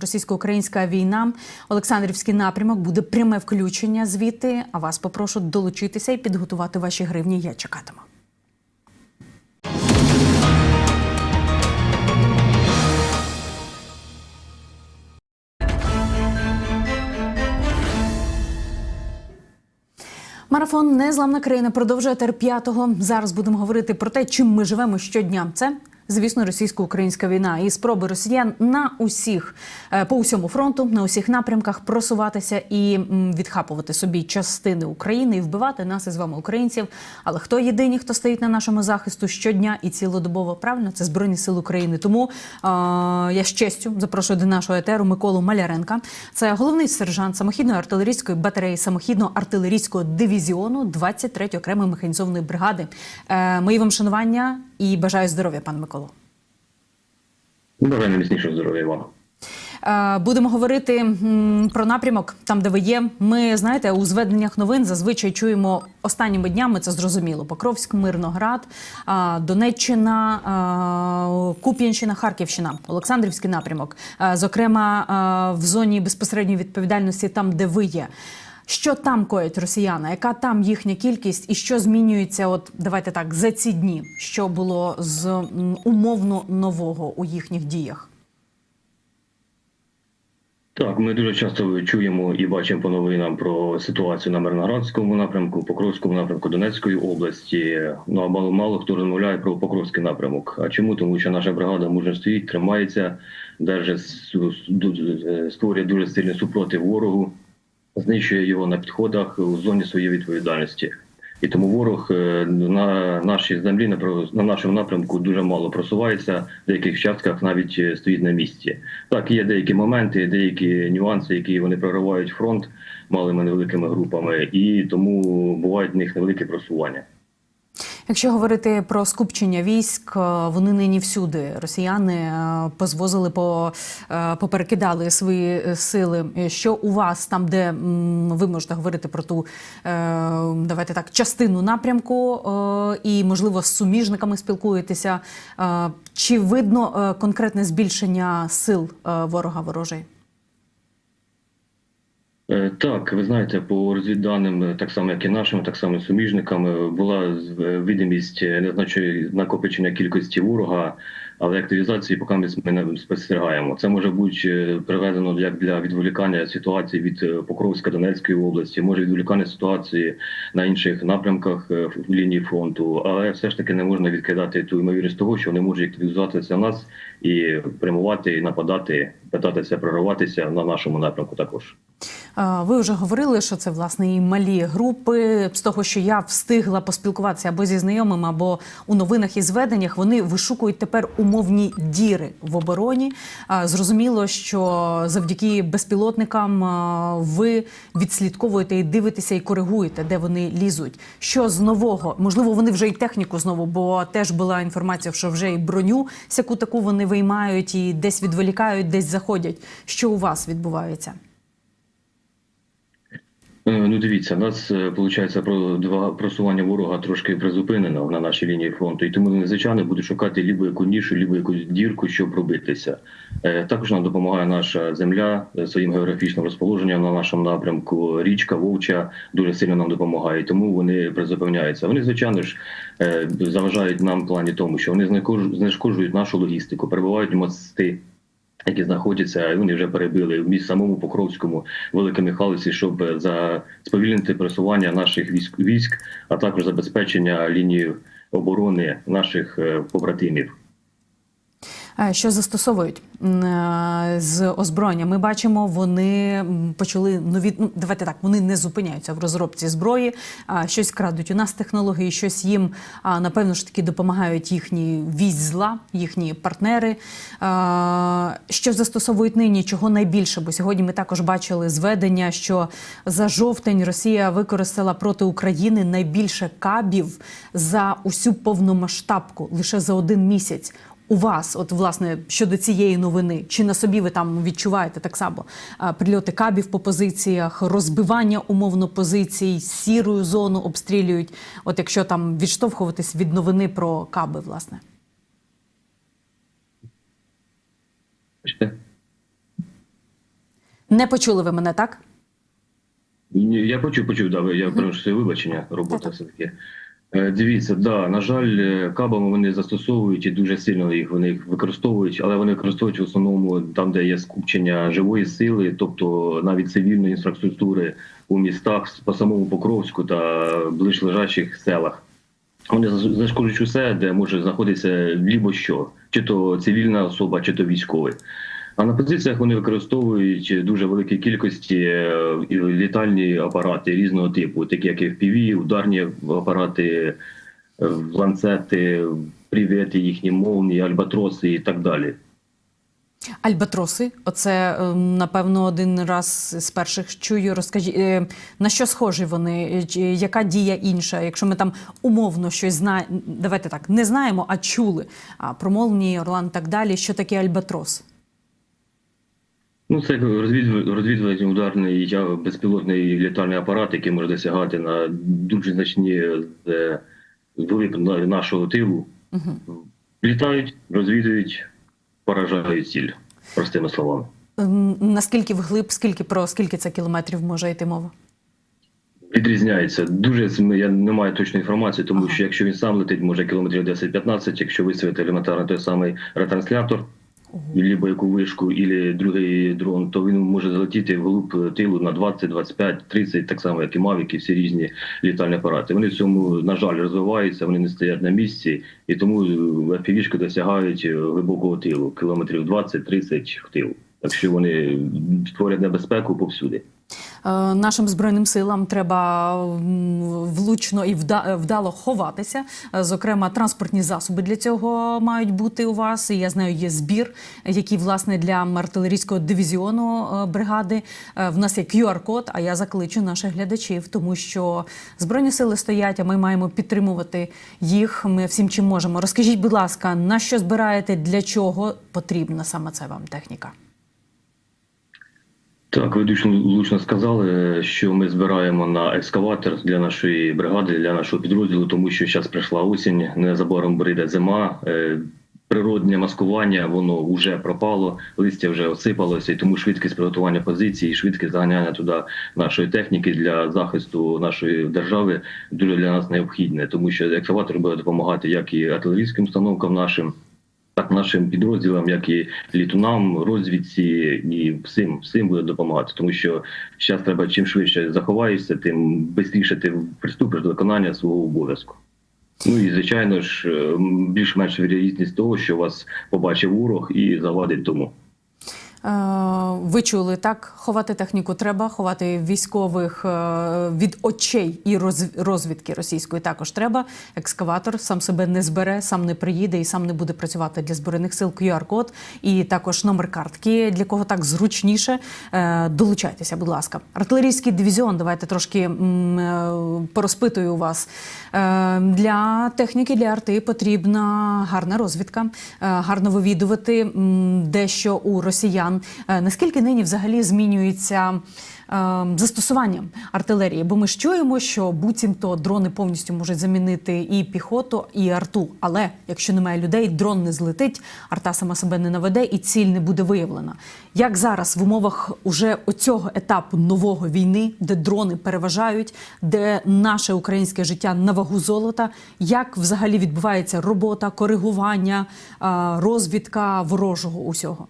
російсько-українська війна. Олександрівський напрямок буде пряме включення звідти. А вас попрошу долучитися і підготувати ваші гривні. Я чекатиму. Марафон Незламна країна продовжує тер п'ятого. Зараз будемо говорити про те, чим ми живемо щодня. Це звісно російсько-українська війна і спроби росіян на усіх е, по усьому фронту, на усіх напрямках просуватися і відхапувати собі частини України і вбивати нас із вами, українців. Але хто єдині, хто стоїть на нашому захисту щодня і цілодобово правильно, це збройні сили України. Тому е, я з честю запрошую до нашого етеру Миколу Маляренка. Це головний сержант самохідної артилерійської батареї самохідного артилерійського дивізіону 23-ї окремої механізованої бригади. Е, мої вам шанування і бажаю здоров'я, пане Миколо. Бажаю міцнішого здоров'я Івана. Е, Будемо говорити про напрямок там, де ви є. Ми знаєте, у зведеннях новин зазвичай чуємо останніми днями. Це зрозуміло. Покровськ, Мирноград, Донеччина, Куп'янщина, Харківщина, Олександрівський напрямок. Е, Зокрема, в зоні безпосередньої відповідальності, там, де ви є. Що там коять росіяни? Яка там їхня кількість, і що змінюється? От давайте так за ці дні, що було з умовно нового у їхніх діях? Так, ми дуже часто чуємо і бачимо по новинам про ситуацію на Мирноградському напрямку, Покровському напрямку Донецької області. Ну а мало мало хто розмовляє про Покровський напрямок. А чому? Тому що наша бригада мужньо стоїть, тримається, держить, створює дуже сильний супротив ворогу, знищує його на підходах у зоні своєї відповідальності. І тому ворог е, на нашій землі на нашому напрямку дуже мало просувається. В деяких частках навіть е, стоїть на місці. Так, є деякі моменти, деякі нюанси, які вони проривають фронт малими невеликими групами, і тому бувають в них невелике просування. Якщо говорити про скупчення військ, е, вони нині всюди. Росіяни е, позвозили по е, поперекидали свої сили. Що у вас там, де ви можете говорити про ту давайте так частину напрямку, і можливо з суміжниками спілкуєтеся? Чи видно конкретне збільшення сил ворога ворожий? Е, Так, ви знаєте, по розвідданим, е, так само як і нашими, так само і суміжниками, була е, видимість е, незначної накопичення кількості ворога, але активізації поки ми не спостерігаємо. Це може бути приведено як для відволікання ситуації від Покровська Донецької області, може відволікання ситуації на інших напрямках в лінії фронту, але все ж таки не можна відкидати ту ймовірність того, що вони можуть активізуватися нас і прямувати, і нападати, питатися прорватися на нашому напрямку також. Ви вже говорили, що це власне і малі групи. З того, що я встигла поспілкуватися або зі знайомими, або у новинах і зведеннях, вони вишукують тепер умовні діри в обороні. Зрозуміло, що завдяки безпілотникам ви відслідковуєте і дивитеся і коригуєте, де вони лізуть. Що з нового? Можливо, вони вже і техніку знову, бо теж була інформація, що вже і броню сяку таку вони виймають і десь відволікають, десь заходять. Що у вас відбувається? Е, Ну, дивіться, нас виходить про два просування ворога трошки призупинено на нашій лінії фронту, і тому вони, звичайно будуть шукати лібо яку нішу, лібо якусь дірку, щоб пробитися. Е, Також нам допомагає наша земля е, своїм географічним розположенням на нашому напрямку. Річка Вовча дуже сильно нам допомагає, тому вони призупиняються. Вони, звичайно ж, е, заважають нам в плані тому, що вони знешкоджують нашу логістику, перебувають мости які знаходяться, вони вже перебили в міст самому Покровському, Великомихайлівці, щоб е, за сповільнити просування наших військ військ, а також забезпечення лінії оборони наших е, побратимів. Е, Що застосовують е, з озброєння? Ми бачимо, вони почали нові. Ну давайте так, вони не зупиняються в розробці зброї, щось крадуть у нас технології, щось їм напевно ж таки допомагають їхні вісь зла, їхні партнери. Що застосовують нині? Чого найбільше? Бо сьогодні ми також бачили зведення, що за жовтень Росія використала проти України найбільше кабів за усю повномасштабку лише за один місяць. У вас, от власне, щодо цієї новини, чи на собі ви там відчуваєте так само прильоти кабів по позиціях, розбивання умовно позицій, сірою зону обстрілюють? От якщо там відштовхуватись від новини про каби, власне. Не почули ви мене, так? Я почув, почув, да, я прошу вибачення, робота все-таки. Е, Дивіться, да, на жаль, е, кабами вони застосовують і дуже сильно їх вони використовують, але вони використовують в основному там, де є скупчення живої сили, тобто навіть цивільної інфраструктури у містах по самому Покровську та ближлежачих селах. Вони зашкоджують усе, де може знаходитися лібо що, чи то цивільна особа, чи то військовий. А на позиціях вони використовують дуже великі кількості е, літальні апарати різного типу, такі як FPV, ударні апарати, е, ланцети, привіти, їхні молнії, альбатроси і так далі. Альбатроси, оце е, напевно один раз з перших чую. Розкажіть, е, на що схожі вони? Яка дія інша? Якщо ми там умовно щось знаємо, давайте так, не знаємо, а чули а, про молнії, Орлан так далі. Що таке альбатрос? Ну, це розвідувальний ударний безпілотний літальний апарат, який може досягати на дуже значні е, нашого тилу. Угу. Літають, розвідують, поражають ціль, простими словами. Наскільки вглиб, скільки про скільки це кілометрів може йти мова? Відрізняється. Дуже я не маю точної інформації, тому Ага. що якщо він сам летить, може кілометрів 10-15, якщо виставити елементарно той самий ретранслятор. Либо яку вишку, і другий дрон, то він може залетіти в глуб тилу на 20, 25, 30, так само, як і мавіки, всі різні літальні апарати. Вони в цьому, на жаль, розвиваються, вони не стоять на місці, і тому FPV-шки досягають глибокого тилу, кілометрів 20-30 в тил. Так що вони створять небезпеку повсюди. Е, Нашим збройним силам треба влучно і вда- вдало ховатися. Е, Зокрема, транспортні засоби для цього мають бути у вас. Я знаю, є збір, який власне для артилерійського дивізіону е, бригади. В нас є QR-код. А я закличу наших глядачів, тому що збройні сили стоять, а ми маємо підтримувати їх. Ми всім чим можемо. Розкажіть, будь ласка, на що збираєте, для чого потрібна саме це вам техніка? Так, ви дуже влучно сказали, що ми збираємо на екскаватор для нашої бригади, для нашого підрозділу, тому що зараз прийшла осінь, незабаром прийде зима. е, Природне маскування воно вже пропало, листя вже осипалося, і тому швидкість приготування позицій, швидкість заганяння туди нашої техніки для захисту нашої держави дуже для нас необхідне, тому що екскаватор буде допомагати як і артилерійським установкам нашим, так нашим підрозділам, як і літунам, розвідці і всім, всім буде допомагати. Тому що зараз треба чим швидше заховаєшся, тим швидше ти приступиш до виконання свого обов'язку. Ну і звичайно ж, е, більш-менш вірогідність того, що вас побачив ворог і завадить тому. Е, Ви чули так, ховати техніку треба, ховати військових е, від очей і роз- розвідки російської також треба. Екскаватор сам себе не збере, сам не приїде і сам не буде працювати для збройних сил. QR-код і також номер картки, для кого так зручніше. Е, Долучайтеся, будь ласка. Артилерійський дивізіон. Давайте трошки порозпитую вас. Для техніки, для арти потрібна гарна розвідка, гарно вивідувати дещо у росіян. Е, Наскільки нині взагалі змінюється е, застосування артилерії? Бо ми ж чуємо, що буцімто дрони повністю можуть замінити і піхоту, і арту. Але якщо немає людей, дрон не злетить, арта сама себе не наведе і ціль не буде виявлена. Як зараз в умовах уже оцього етапу нового війни, де дрони переважають, де наше українське життя на вагу золота, як взагалі відбувається робота, коригування, е, розвідка ворожого усього?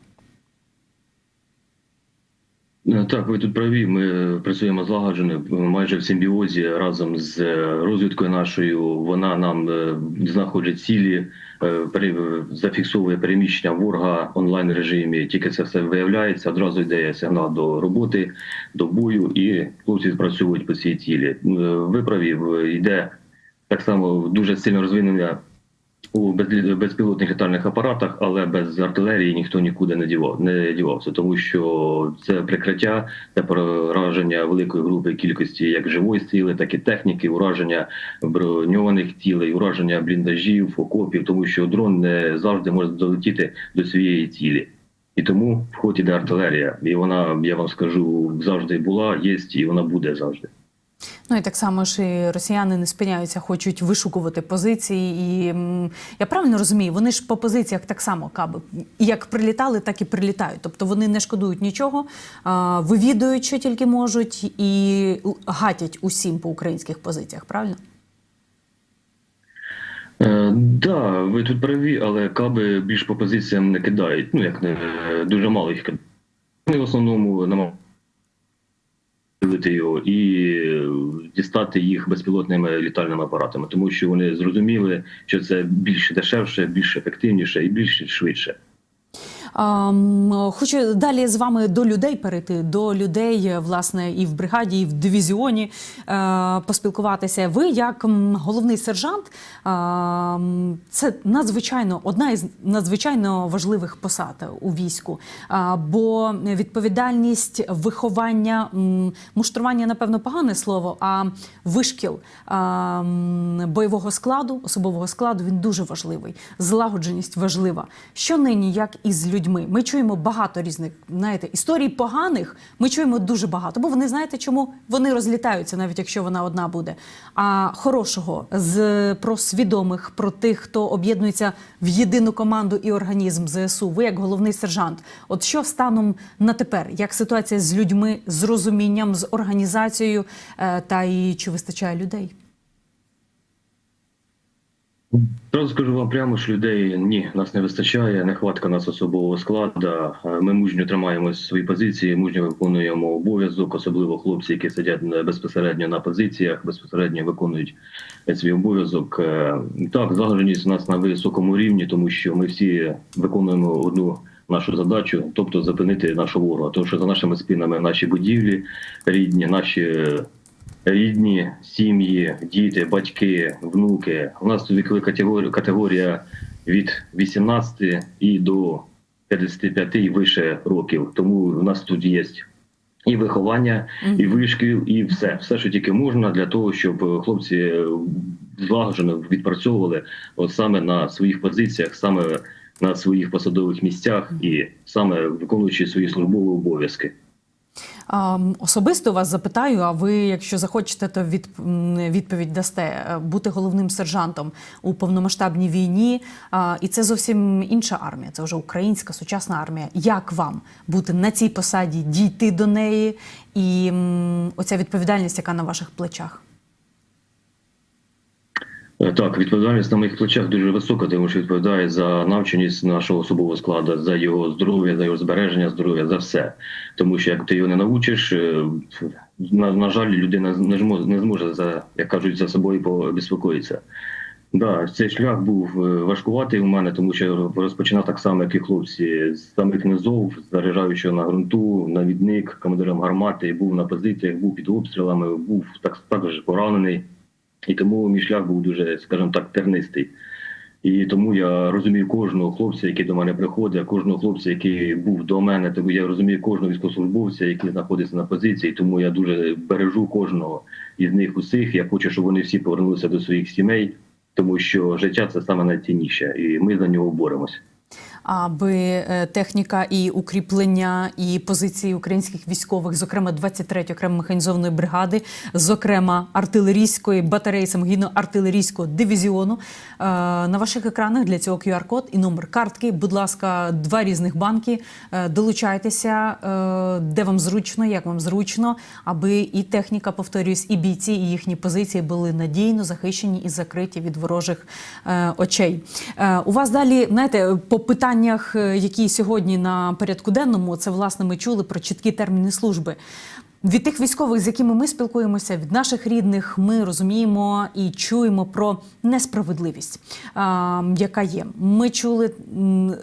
Е, Так, ви тут праві. Ми працюємо злагоджено, майже в симбіозі разом з е, розвідкою нашою. Вона нам е, знаходить цілі, е, зафіксовує переміщення ворога онлайн режимі. Тільки це все виявляється, одразу йде сигнал до роботи, до бою, і хлопці спрацьовують по цій цілі. Е, Ви праві, йде так само дуже сильно розвинення у безпілотних літальних апаратах, але без артилерії ніхто нікуди не дівав, не дівався, тому що це прикриття, це пораження великої групи кількості як живої сили, так і техніки, ураження броньованих цілей, ураження бліндажів, окопів, тому що дрон не завжди може долетіти до своєї цілі. І тому в ход іде артилерія, і вона, я вам скажу, завжди була, є і вона буде завжди. Ну і так само ж і росіяни не спиняються, хочуть вишукувати позиції. І я правильно розумію, вони ж по позиціях так само каби як прилітали, так і прилітають. Тобто вони не шкодують нічого, вивідують, що тільки можуть, і гатять усім по українських позиціях. Правильно? Е, да, ви тут праві, але каби більш по позиціям не кидають. Ну як не дуже мало їх кидають. Вони в основному намагаються його і е, дістати їх безпілотними літальними апаратами, тому що вони зрозуміли, що це більш дешевше, більш ефективніше і більш швидше. Хочу далі з вами до людей перейти, до людей, е, власне, і в бригаді, і в дивізіоні е, поспілкуватися. Ви, як головний сержант, це надзвичайно одна із надзвичайно важливих посад у війську. Бо відповідальність виховання, муштрування, напевно, погане слово, а вишкіл бойового складу, особового складу, він дуже важливий. Злагодженість важлива. Що нині, як із людьми? Ми чуємо багато різних знаєте, історій поганих. Ми чуємо дуже багато, бо вони знаєте, чому вони розлітаються, навіть якщо вона одна буде. А хорошого з про свідомих, про тих, хто об'єднується в єдину команду і організм ЗСУ. Ви як головний сержант. От що станом на тепер? Як ситуація з людьми, з розумінням, з організацією, е, та і чи вистачає людей? Зразу скажу вам прямо, що людей ні, нас не вистачає, нехватка нас особового складу. Е, Ми мужньо тримаємо свої позиції, мужньо виконуємо обов'язок, особливо хлопці, які сидять безпосередньо на позиціях, безпосередньо виконують свій обов'язок. Е, Так, злагодженість у нас на високому рівні, тому що ми всі виконуємо одну. Нашу задачу, тобто зупинити нашого ворога, тому що за нашими спинами наші будівлі рідні, наші рідні, сім'ї, діти, батьки, внуки. У нас тут вікова категорія, категорія від 18 і до 55 і вище років. Тому у нас тут є і виховання, і вишкіл, і все, все, що тільки можна для того, щоб хлопці злагоджено відпрацьовували от саме на своїх позиціях, саме на своїх посадових місцях, і саме виконуючи свої службові обов'язки. Особисто вас запитаю, а ви, якщо захочете, то від, відповідь дасте Е, бути головним сержантом у повномасштабній війні. І це зовсім інша армія, це вже українська сучасна армія. Як вам бути на цій посаді, дійти до неї і оця відповідальність, яка на ваших плечах? Е, Так, відповідальність на моїх плечах дуже висока, тому що відповідає за навченість нашого особового складу, за його здоров'я, за його збереження здоров'я, за все. Тому що як ти його не навчиш, е, на, на жаль, людина не зможе, не зможе за як кажуть, за собою побезпокоїтися. Да, цей шлях був е, важкуватий у мене, тому що розпочинав так само, як і хлопці, з самих низов, заряджаючи на ґрунту, навідник, командиром гармати, був на позиціях, був під обстрілами, був так також поранений. І тому мій шлях був дуже, скажімо так, тернистий. І тому я розумію кожного хлопця, який до мене приходить, кожного хлопця, який був до мене, тому я розумію кожного військовослужбовця, який знаходиться на позиції. Тому я дуже бережу кожного із них усіх. Я хочу, щоб вони всі повернулися до своїх сімей, тому що життя це саме найцінніше, і ми за нього боремось. Аби е, техніка і укріплення і позиції українських військових, зокрема 23-ї окремо механізованої бригади, зокрема артилерійської батареї самогінно-артилерійського дивізіону. Е, На ваших екранах для цього QR-код і номер картки. Будь ласка, два різних банки. Е, Долучайтеся, де вам зручно, як вам зручно, аби і техніка, повторюсь, і бійці, і їхні позиції були надійно захищені і закриті від ворожих очей. У вас далі, знаєте, по питаннях, е, які сьогодні на порядку денному, це власне ми чули про чіткі терміни служби. Від тих військових, з якими ми спілкуємося, від наших рідних, ми розуміємо і чуємо про несправедливість, яка є. Ми чули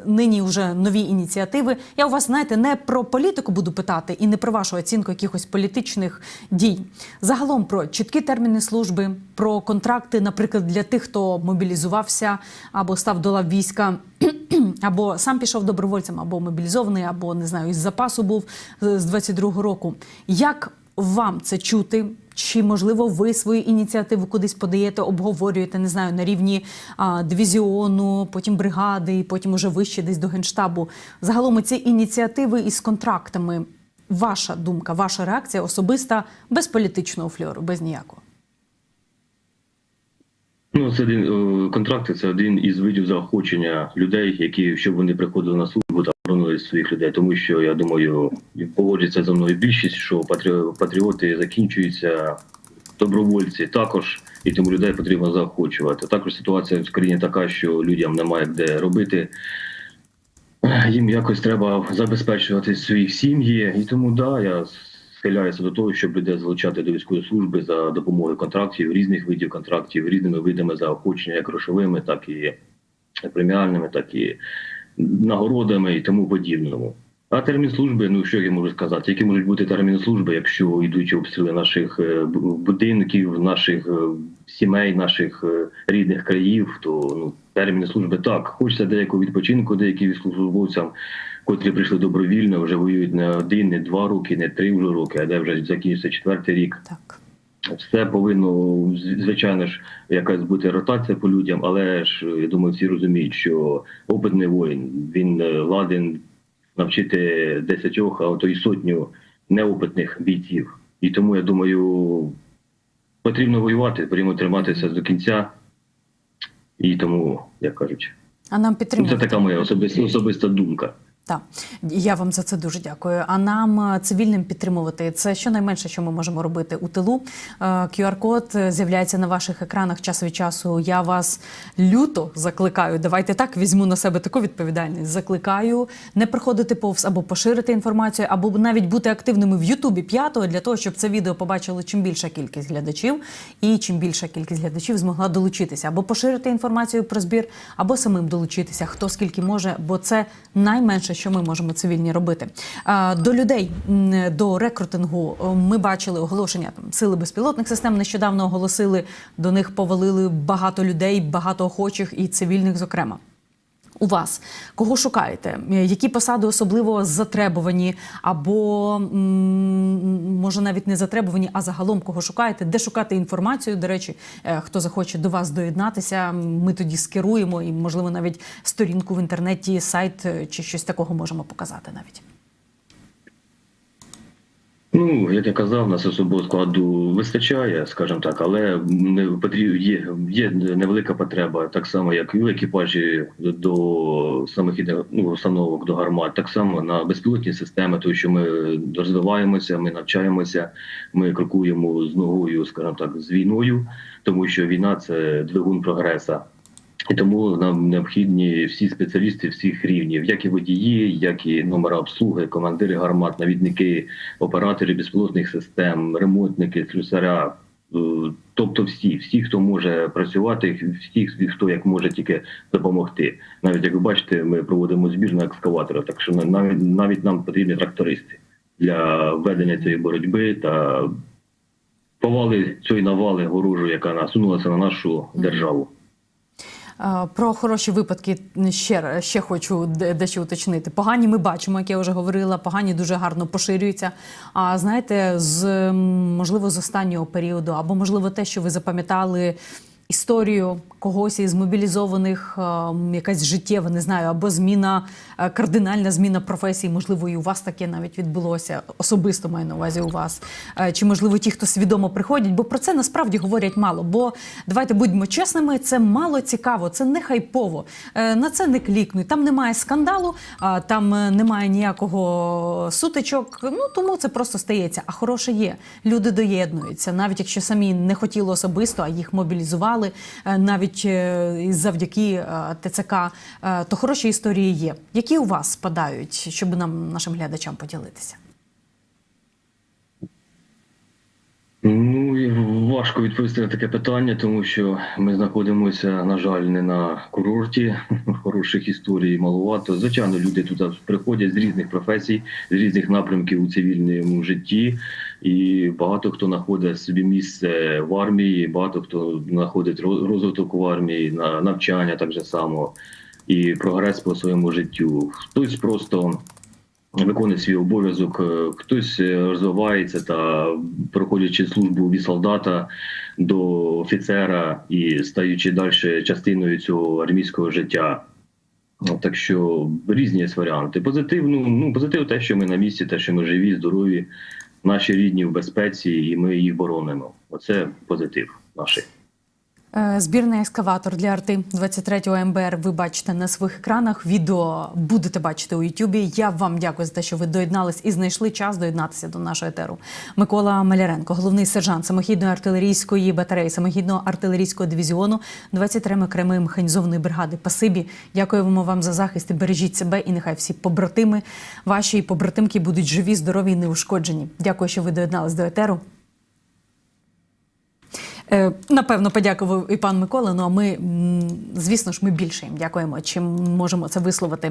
нині вже нові ініціативи. Я у вас знаєте не про політику буду питати і не про вашу оцінку якихось політичних дій. Загалом про чіткі терміни служби, про контракти, наприклад, для тих, хто мобілізувався або став до лав війська. Або сам пішов добровольцем, або мобілізований, або не знаю, із запасу був е, з 22-го року. Як вам це чути? Чи можливо ви свої ініціативи кудись подаєте, обговорюєте, не знаю, на рівні а, дивізіону, потім бригади, потім уже вище десь до генштабу? Загалом ці ініціативи із контрактами ваша думка, ваша реакція особиста, без політичного фльору, без ніякого. Ну, це один е, контракти. Це один із видів заохочення людей, які щоб вони приходили на службу та своїх людей. Тому що я думаю, і погоджується за мною більшість, що патрі- патріоти закінчуються, добровольці також, і тому людей потрібно заохочувати. Також ситуація в країні така, що людям немає де робити. Їм якось треба забезпечувати свої сім'ї, і тому да, я схиляюся до того, щоб людей залучати до військової служби за допомогою контрактів, різних видів контрактів, різними видами заохочення, як грошовими, так і преміальними, так і нагородами і тому подібному. А термін служби, ну що я можу сказати, які можуть бути терміни служби, якщо йдуть обстріли наших е, будинків, наших е, сімей, наших е, рідних країв, то ну терміни служби так. Хочеться деякого відпочинку, деяким військовослужбовцям, котрі прийшли добровільно, вже воюють не один, не два роки, не три вже роки, а де вже закінчиться четвертий рік. Так. Все повинно звичайно ж якась бути ротація по людям, але ж я думаю, всі розуміють, що опитний воїн він е, ладен навчити десятьох, а то й сотню неопитних бійців. І тому я думаю, потрібно воювати, потрібно триматися до кінця. І тому, як кажуть, А нам ну, підтримувати. це така моя особиста особиста думка. Так, я вам за це дуже дякую. А нам е, цивільним підтримувати це щонайменше, що ми можемо робити у тилу. Е, QR-код з'являється на ваших екранах час від часу. Я вас люто закликаю. Давайте так візьму на себе таку відповідальність. Закликаю не проходити повз або поширити інформацію, або навіть бути активними в Ютубі п'ятого для того, щоб це відео побачили чим більша кількість глядачів, і чим більша кількість глядачів змогла долучитися або поширити інформацію про збір, або самим долучитися, хто скільки може, бо це найменше, що ми можемо цивільні робити. До людей до рекрутингу ми бачили оголошення там сили безпілотних систем. Нещодавно оголосили до них повалили багато людей, багато охочих і цивільних, зокрема. У вас кого шукаєте? Е, Які посади особливо затребувані, або може навіть не затребувані, а загалом кого шукаєте? Де шукати інформацію? До речі, е, хто захоче до вас доєднатися, ми тоді скеруємо і, можливо, навіть сторінку в інтернеті, сайт е, чи щось такого можемо показати навіть. Ну, як я казав, нас особового складу вистачає, скажімо так, але не є, є невелика потреба, так само, як і в екіпажі до самих ну, установок до гармат, так само на безпілотні системи, тому що ми розвиваємося, ми навчаємося, ми крокуємо з ногою, скажімо так, з війною, тому що війна це двигун прогреса. І тому нам необхідні всі спеціалісти всіх рівнів, як і водії, як і номера обслуги, командири гармат, навідники, оператори безпілотних систем, ремонтники, слюсаря. е, Тобто всі, всі, хто може працювати, всі, хто як може тільки допомогти. Навіть як ви бачите, ми проводимо збір на екскаватора, так що навіть навіть нам потрібні трактористи для ведення цієї боротьби та повали цієї навали ворожу, яка насунулася на нашу державу. Е, Про хороші випадки ще, ще хочу дещо уточнити. Погані ми бачимо, як я вже говорила, погані дуже гарно поширюються. А знаєте, з можливо з останнього періоду, або можливо те, що ви запам'ятали. Історію когось із мобілізованих, ем, якась життєва, не знаю, або зміна, е, кардинальна зміна професії, можливо, і у вас таке навіть відбулося. Особисто маю на увазі у вас. Е, Чи можливо ті, хто свідомо приходять, бо про це насправді говорять мало. Бо давайте будьмо чесними, це мало цікаво, це не хайпово. Е, На це не клікнуть. Там немає скандалу, там е, немає ніякого сутичок. Ну тому це просто стається. А хороше є. Люди доєднуються, навіть якщо самі не хотіли особисто, а їх мобілізували, е, навіть е, завдяки е, ТЦК, то хороші історії є. Які у вас спадають, щоб нам нашим глядачам поділитися? Ну і важко відповісти на таке питання, тому що ми знаходимося, на жаль, не на курорті. Хороших історій маловато. Звичайно, люди тут приходять з різних професій, з різних напрямків у цивільному житті, і багато хто знаходить собі місце в армії, багато хто знаходить розвиток в армії, на навчання так же само і прогрес по своєму життю. Хтось просто виконує свій обов'язок, е, хтось е, розвивається та проходячи службу від солдата до офіцера і стаючи далі частиною цього армійського життя. Так що різні є варіанти. Позитив, ну, ну позитив те, що ми на місці, те, що ми живі, здорові, наші рідні в безпеці, і ми їх боронимо. Оце позитив наший. Е, Збірний ескаватор для арти 23-го МБР ви бачите на своїх екранах. Відео будете бачити у Ютубі. Я вам дякую за те, що ви доєднались і знайшли час доєднатися до нашого етеру. Микола Маляренко, головний сержант самохідної артилерійської батареї, самохідного артилерійського дивізіону 23-ї окремої механізованої бригади. Пасибі, дякуємо вам за захист. і Бережіть себе, і нехай всі побратими ваші побратимки будуть живі, здорові і неушкоджені. Дякую, що ви доєднались до етеру. Е, Напевно, подякував і пан Микола. Ну а ми, звісно ж, ми більше їм дякуємо, чим можемо це висловити